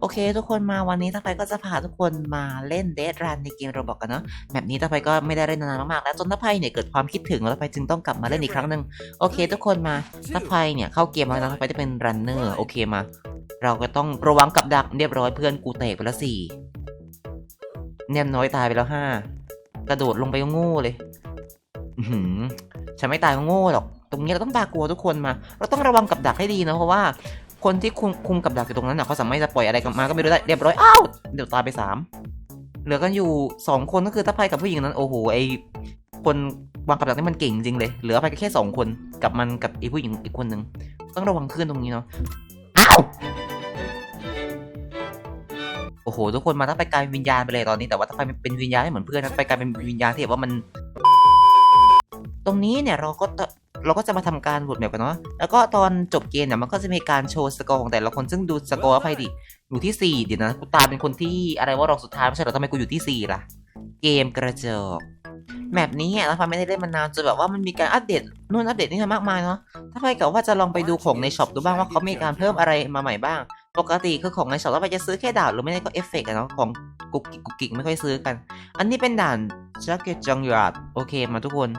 โอเค ทุกคนมาวันนี้ตาไฟก็จะพาทุกคนมาเล่นเด d รันในเกมโรบอกกันเนาะแบบนี้ตาไฟก็ไม่ได้เล่นนานมากๆแล้วจนตาไฟเนี่ยเกิดความคิดถึงแล้วตาไฟจึงต้องกลับมาเล่นอีกครั้งหนึ่งโอเค ทุกคนมาตาไฟเนี่ยเข้าเกมมาแล้วตาไฟจะเป็นรันเนอร์โอเคมา เราก็ต้องระวังกับดักเรียบร้อยเพื่อนกูแตกไปแล้วสี่เนียมน้อยตายไปแล้วห้ากระโดดลงไปก็โง่เลยหือฉันไม่ตายก็โง่หรอกตรงนี้เราต้องตากลัวทุกคนมา เราต้องระวังกับดักให้ดีนะเพราะว่า คนที่คุมคุมกับดักอยู่ตรงนั้นน่ะเขาสามารถจะปล่อยอะไรกลับมาก็ไม่รู้ได้เรียบร้อยอ้าวเดี๋ยวตายไปสามเหลือกันอยู่สองคนก็คือตาไพกับผู้หญิงนั้นโอ้โหไอคนวางกับดักนี่มันเก่งจริงเลย เหลือไปแค่สองคนกับมันกับไอผู้หญิงอีกคนหนึ่งต้องระวังขึ้นตรงนี้เนาะอ้าวโอ้โหทุกคนมาถ้าไปกลายเป็นวิญญาณไปเลยตอนนี้แต่ว่าถ้าไปเป็นวิญญาณให้เหมือนเพื่อนนะไปกลายเป็นวิญญาณที่แบบว่ามัน ตรงนี้เนี่ยเราก็ต เราก็จะมาทำการบทแบบกันเนาะ แล้วก็ตอนจบเกมเนี่ยมันก็จะมีการโชว์สกอร์ของแต่ละคนซึ่งดูสกอร์ไปดิอยู่ที่ 4 เดี๋ยวนะกูตาเป็นคนที่อะไรว่ารองสุดท้ายไม่ใช่เหรอทำไมกูอยู่ที่ 4 ล่ะ เกมกระจกแมปนี้อะเราฟังไม่ได้เล่นมานานจนแบบว่ามันมีการอัปเดตนู่นอัปเดตนี่มากมายเนาะ ถ้าไปกับว่าจะลองไปดูของในช็อปดูบ้างว่าเขามีการเพิ่มอะไรมาใหม่บ้าง ปกติคือของในช็อปแล้วไปจะซื้อแค่ดาบหรือไม่ได้ก็เอฟเฟกต์เนาะของกุกกิกกุกกิกไม่ค่อยซื้อกัน อันนี้เป็นด่านจักเก็ตจังยาดโอเคมาทุกคน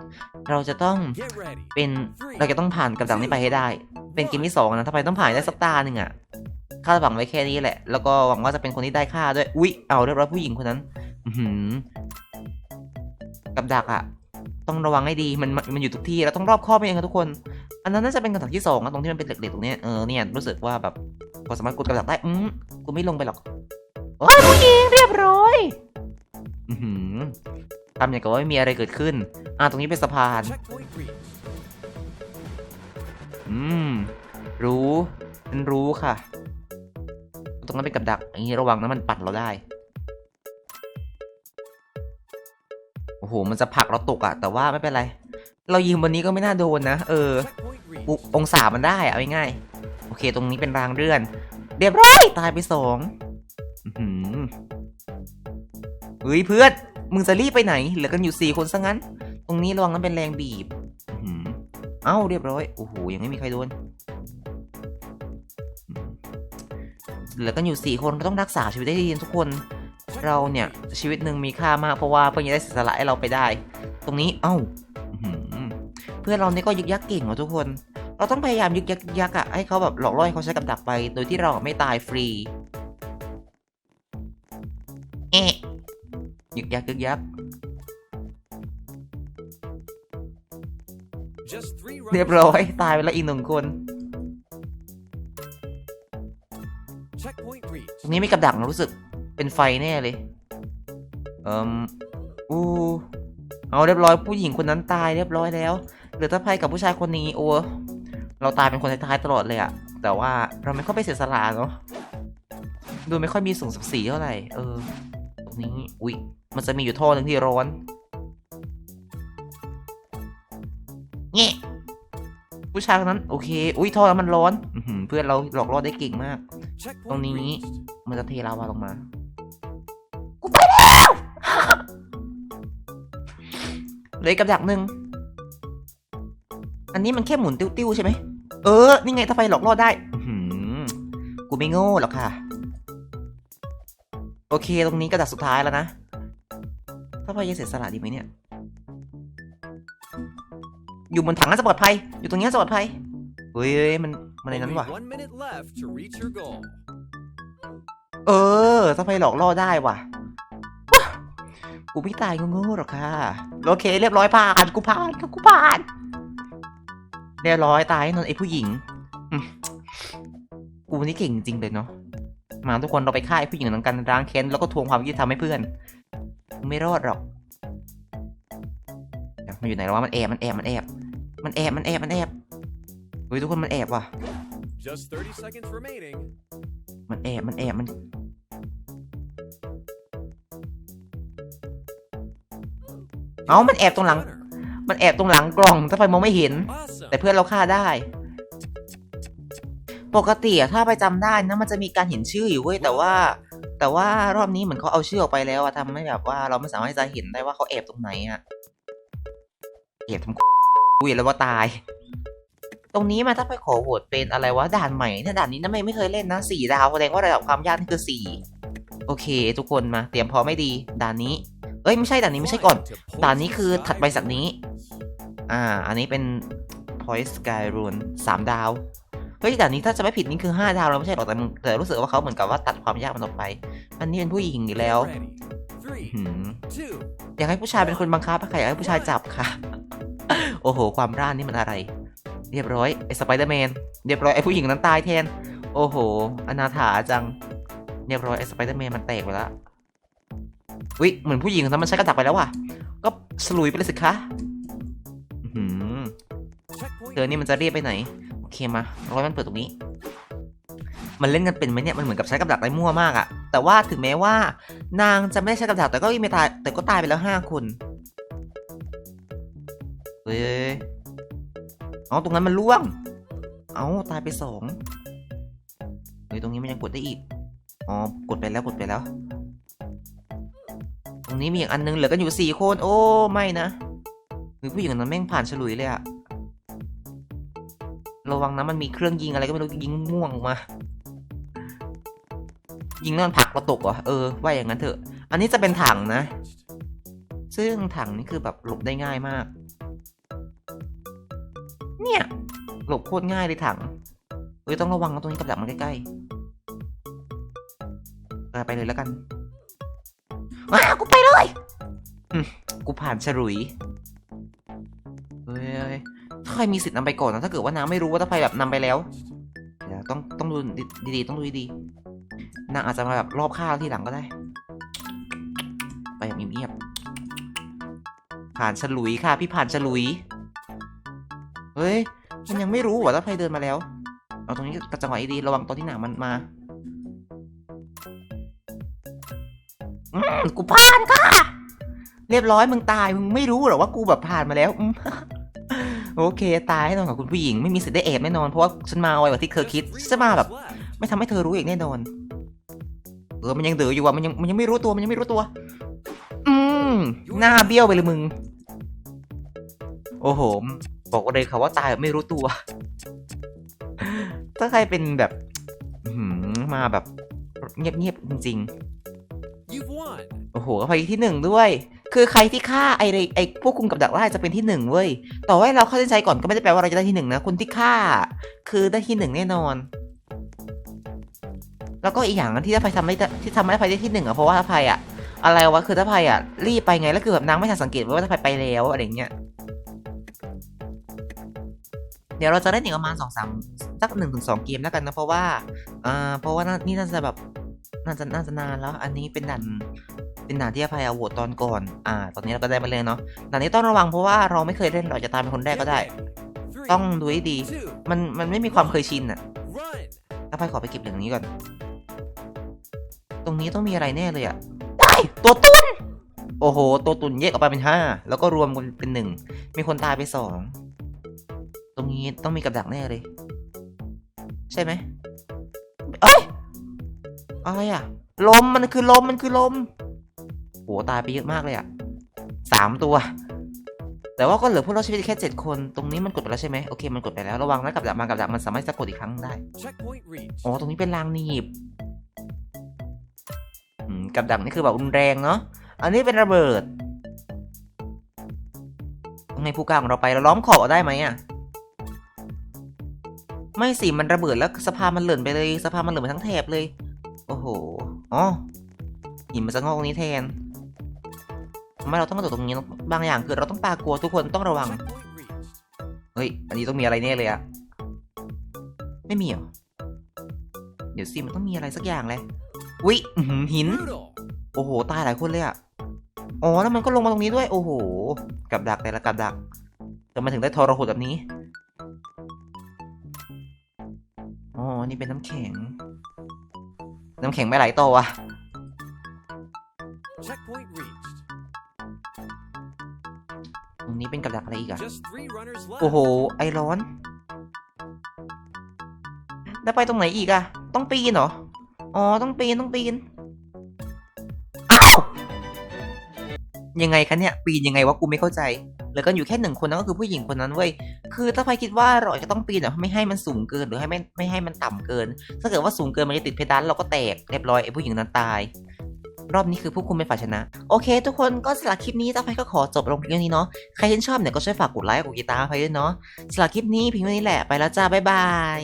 เราจะต้อง Get ready. เป็นเราจะต้องผ่านกับดักนี้ไปให้ได้ เป็นเกมที่สองนะถ้าไปต้องผ่านได้สักตาหนึ่งอะคาดหวังไว้แค่นี้แหละ แล้วก็หวังว่าจะเป็นคนที่ได้ค่าด้วย อุ๊ย เอาเรียบร้อยผู้หญิงคนนั้น อือหือกับดักอะต้องระวังให้ดีมันมัน มันอยู่ทุกที่ เราต้องรอบคอบไปเองครับทุกคน อันนั้นน่าจะเป็นกับดักที่สองนะตรงที่มันเป็นเหล็กๆตรงเนี้ยเออ เนี่ย รู้สึกว่าแบบก็สามารถกดกับดักได้ อืมกูไม่ลงไปหรอก โอ้ยผู้หญิงเรียบร้อย อือหือทำอย่างกับว่าไม่มีอะไรเกิดขึ้น อ่าตรงนี้เป็นสะพาน อืม รู้ฉันรู้ค่ะ ตรงนั้นเป็นกับดัก อย่างนี้ระวังนะมันปัดเราได้ โอ้โห มันจะผลักเราตกอะแต่ว่าไม่เป็นไร เรายืมวันนี้ก็ไม่น่าโดนนะ เออ องศามันได้อะเอาง่ายๆโอเค ตรงนี้เป็นรางเลื่อน เรียบร้อย ตายไปสองอื้อหือเฮ้ยเพื่อน มึงจะรีบไปไหน เหลือกันอยู่สี่คนซะงั้น รงนี้ระวังนั้นเป็นแรงบีบอื้อหือเอ้าเรียบร้อย โอ้โห ยังไม่มีใครโดน เหลือกันอยู่สี่คนก็ต้องรักษาชีวิตได้ดีทุกคน เราเนี่ย ชีวิตหนึ่งมีค่ามากเพราะว่าเพื่อนจะได้เสียสละให้เราไปได้ ตรงนี้ เอ้าอื้อหือเพื่อนเรานี่ก็ยึกยักเก่งเหรอทุกคน เราต้องพยายามยึกยักยึกยักอะให้เขาแบบหลอกล่อให้เขาใช้กับดักไป โดยที่เราไม่ตายฟรี เอะยึกยักยึกยัก เรียบ runners ร้อย left. ตายไปแล้วอีกหนึ่งคน Checkpoint reached. ตรงนี้มีกับดักนะรู้สึกเป็นไฟแน่เลยเอ่มอู้เอาเรียบร้อยผู้หญิงคนนั้นตายเรียบร้อยแล้วเหลือตะไพกับผู้ชายคนนี้โอ้เราตายเป็นคนท้ายๆตลอดเลยอะแต่ว่าเราไม่ค่อยไปเสียสละเนาะดูไม่ค่อยมีสูงสักสีเท่าไหร่เออตรงนี้อุ๊ยมันจะมีอยู่ท่อหนึ่งที่ร้อน เงี้ยผู้ชายคนนั้นโอเค อุ้ยท่อแล้วมันร้อนอเพื่อนเราหลอกล่อได้เก่งมาก ตรงนี้มันจะเทลาวาลงมา กูไปแล้วเลยกับดักหนึ่ง อันนี้มันแค่หมุนติ้วๆใช่ไหม เออ นี่ไงถ้าไฟหลอกล่อได้อืกูไม่โง่หรอกค่ะ โอเค ตรงนี้กระดักสุดท้ายแล้วนะ ถ้าไฟจะเสียสละดีไหมเนี่ย อยู่บนถังน่าจะปลอดภัย อยู่ตรงนี้น่าจะปลอดภัยเฮ้ยเฮ้ยมันมันในนั้น Only ว่ะ one minute left to reach your goal. เออถ้าไปหลอกล่อได้ว่ะกูไม่ตายงูๆหรอกค่ะ โอเค เรียบร้อยผ่านกูผ่านกูผ่าน เรียบร้อยตายนนไอ้ผู้หญิงอืมกูนี่เก่งจริงเลยเนาะ มาทุกคนเราไปฆ่าไอ้ผู้หญิงนั้นกันร้างแค้นแล้วก็ทวงความยุติธรรมให้เพื่อนมึงไม่รอดหรอกเดี๋ยวมันอยู่ไหนแล้ววะมันแอบมันแอบมันแอบ มันแอบมันแอบมันแอบเฮ้ยทุกคนมันแอบว่ะ Just 30 seconds remaining. มันแอบมันแอบมันเอ้ามันแอบตรงหลัง Runner. มันแอบตรงหลังกล่องถ้าไฟมองไม่เห็น Awesome. แต่เพื่อนเราฆ่าได้ ปกติอะถ้าไปจำได้นะมันจะมีการเห็นชื่ออยู่เว้ยแต่ว่า แต่ว่ารอบนี้เหมือนเขาเอาชื่อออกไปแล้วอะทำให้แบบว่าเราไม่สามารถที่จะเห็นได้ว่าเขาแอบตรงไหนอะแอบทำ กูเห็นแล้วว่าตาย ตรงนี้มาถ้าไปขอโหวตเป็นอะไรวะด่านใหม่เนี่ยด่านนี้นะไม่ไม่เคยเล่นนะสี่ดาวแสดงว่าระดับความยากนี่คือสี่โอเค ทุกคนมา เตรียมพร้อมไม่ดีด่านนี้ เอ้ยไม่ใช่ด่านนี้ไม่ใช่ก่อน Fly to ด่าน point นี้คือ sky ถัดไปจากนี้ อ่า อันนี้เป็น Point Sky Rune สามดาวเฮ้ยด่านนี้ถ้าจะไม่ผิดนี่คือห้าดาวแล้วไม่ใช่หรอกแต่มึงแต่รู้สึกว่าเขาเหมือนกับว่าตัดความยากมันออกไป อันนี้เป็นผู้หญิงอีกแล้ว Get ready. Three, หืม two, อยากให้ผู้ชายเป็นคนบังคับค่ะอยากให้ผู้ชายจับค่ะ โอ้โห ความร่านนี่มันอะไร เรียบร้อยไอ้สไปเดอร์แมนเรียบร้อยไอ้ผู้หญิงนั้นตายแทน โอ้โห อนาถาจัง เรียบร้อยไอ้สไปเดอร์แมนมันแตกไปแล้ววิเหมือนผู้หญิงนั้นมันใช้กระดักไปแล้วว่ะ ก็สลุยไปเลยสิคะหือเธอนี่มันจะเรียบไปไหน โอเคมาร้อยมันเปิดตรงนี้ มันเล่นกันเป็นไหมเนี่ย มันเหมือนกับใช้กับดักได้มั่วมากอะแต่ว่าถึงแม้ว่านางจะไม่ได้ใช้กับดักแต่ก็ไม่ตายแต่ก็ตายไปแล้วห้าคน ฮ้ยเอาตรงนั้นมันล่วง เอาตายไปสองเฮ้ยตรงนี้มันยังกดได้อีก อ๋อกดไปแล้วกดไปแล้ว ตรงนี้มีอีกอันนึงเหลือกันอยู่สี่คน โอ้ไม่นะหรือผู้หญิงคนนั้นแม่งผ่านฉลุยเลยอะระวังนะมันมีเครื่องยิงอะไรก็ไม่รู้ยิงม่วงออกมา ยิงแล้วมันผักเราตกเหรอเออว่าอย่างนั้นเถอะ อันนี้จะเป็นถังนะ ซึ่งถังนี่คือแบบหลบได้ง่ายมาก เนี่ย หลบโคตรง่ายเลยถัง เอ้ย ต้องระวังนะตรงนี้กับดักมันใกล้ๆไปเลยแล้วกันว้ากูไปเลยกูผ่านฉลุยเฮ้ยถ้าใครมีสิทธิ์นำไปก่อนนะ ถ้าเกิดว่าน้าไม่รู้ว่าถ้าใครแบบนำไปแล้วเดี๋ยวต้องต้องดูดีๆ ต้องดูดีๆนางอาจจะมาแบบรอบข้าวที่หลังก็ได้ ไปอย่างเงียบๆผ่านฉลุยค่ะ พี่ผ่านฉลุย เฮ้ย มันยังไม่รู้ว่าถ้าใครเดินมาแล้ว เอาตรงนี้กระจังหวะดีระวังตอนที่หนังมันมาอืมกูผ่านค่ะ เรียบร้อยมึงตายมึงไม่รู้หรอว่ากูแบบผ่านมาแล้วอืมโอเค ตายแน่นอนกับคุณผู้หญิงไม่มีสิทธิ์ได้แอบแน่นอนเพราะว่าฉันมาไวกว่าที่เธอคิด Just ฉันมาแบบ ไม่ทำให้เธอรู้อีกแน่นอน เออมันยังเดืออยู่ว่ะมันยังมันยังไม่รู้ตัวมันยังไม่รู้ตัว อืมหน้าเบี้ยวไปเลยมึง โอ้โห บอกเลยค่ะว่าตายแบบไม่รู้ตัว ถ้าใครเป็นแบบอื้อหือมาแบบเงียบๆจริง You've won. ๆโอ้โหไปที่หนึ่งด้วย คือใครที่ฆ่าไอ้ไอ้ไอ้พวกคุมกับดักได้จะเป็นที่หนึ่งเว้ย ต่อให้เราเข้าใจก่อนก็ไม่ได้แปลว่าเราจะได้ที่หนึ่งนะ คนที่ฆ่า คือได้ที่หนึ่งแน่นอน แล้วก็อีกอย่างนะที่ถ้าไฟทำไม่ได้ที่ทำให้ไฟได้ที่หนึ่งอะเพราะว่าถ้าไฟอะอะไรวะคือถ้าไฟอะรีบไปไงแล้วคือแบบนางไม่ทันสังเกตว่าถ้าไฟไปแล้วอะไรอย่างเงี้ย เดี๋ยวเราจะเล่นอีกประมาณสองสามสักหนึ่งถึงสองเกมแล้วกันนะเพราะว่าอ่าเพราะว่านี่น่าจะแบบน่าจะน่าจะนานแล้ว อันนี้เป็นด่านเป็นด่านที่อภัยอาโวตตอนก่อน อ่า ตอนนี้เราก็ได้มาเล่นเนาะด่านนี้ต้องระวังเพราะว่าเราไม่เคยเล่นเราจะตายเป็นคนแรกก็ได้ ต้องดูให้ดี มันมันไม่มีความเคยชินอะ run. ถ้าไปขอไปเก็บเหลืองนี้ก่อน ตรงนี้ต้องมีอะไรแน่เลยอะว้ตัวตุนโอ้โห ตัวตุนแยกออกไปเป็นห้าแล้วก็รวมกันเป็นหนึ่งมีคนตายไปสอง รงนี้ต้องมีกับดักแน่เลย ใช่ไหมเอ้ยอะไรอะลมมันคือลมมันคือลมโหตายไปเยอะมากเลยอะสามตัว แต่ว่าก็เหลือพวกเราชีวิตแค่เจ็ดคน ตรงนี้มันกดไปแล้วใช่ไหมโอเคมันกดไปแล้วระวังนะกับดักมากับดักมันสามารถจะกดอีกครั้งได้ Checkpoint reached. อ๋อตรงนี้เป็นรางหนีบอืมกับดักนี่คือแบบรุนแรงเนาะอันนี้เป็นระเบิดต้องให้ผู้กล้าของเราไปเราล้อมขอบเอาได้ไหมอะ ไม่สิ มันระเบิดแล้วสะพามันเหลื่อนไปเลยสะพามันเหลื่อนไปทั้งแถบเลย โอ้โห อ๋อหินมันจะงอกตรงนี้แทนทำไมเราต้องกระโดดตรงนี้ บางอย่างคือเราต้องปากลัวทุกคนต้องระวัง เฮ้ย อันนี้ต้องมีอะไรแน่เลยอะไม่มีเหรอ เดี๋ยวสิมันต้องมีอะไรสักอย่างเลยวิหิน โอ้โห ตายหลายคนเลยอะอ๋อ แล้วมันก็ลงมาตรงนี้ด้วย โอ้โห กับดักแต่ละกับดักจนมาถึงได้ทรหดแบบนี้ อ๋อนี่เป็นน้ำแข็ง น้ำแข็งไม่ไหลโตวอะ Checkpoint reached. ตรงนี้เป็นกับดักอะไรอีกอะ Just three runners left. โอ้โห ไอร้อน แล้วไปตรงไหนอีกอะต้องปีนเหรอ อ๋อ ต้องปีน ต้องปีน อ้าว ยังไงคะเนี่ย ปีนยังไงวะ กูไม่เข้าใจ เหลือกันอยู่แค่หนึ่งคนนั่นก็คือผู้หญิงคนนั้นเว้ยคือถ้าไพคิดว่าเราอาจะต้องปีนอะไม่ให้มันสูงเกินหรือให้ไม่ไม่ให้มันต่ำเกิน ถ้าเกิดว่าสูงเกินมันจะติดเพดานเราก็แตกเรียบร้อยไอ้ผู้หญิงนั้นตาย รอบนี้คือผู้คุมเป็นฝ่ายชนะ โอเค ทุกคนก็สำหรับคลิปนี้ต้าไพก็ขอจบลงเพียงเท่านี้เนาะใครที่ชอบเนี่ยก็ช่วยฝากกดไลค์กดติดตามไพด้วยเนาะสำหรับคลิปนี้เพียงเท่านี้แหละไปแล้วจ้าบ๊ายบาย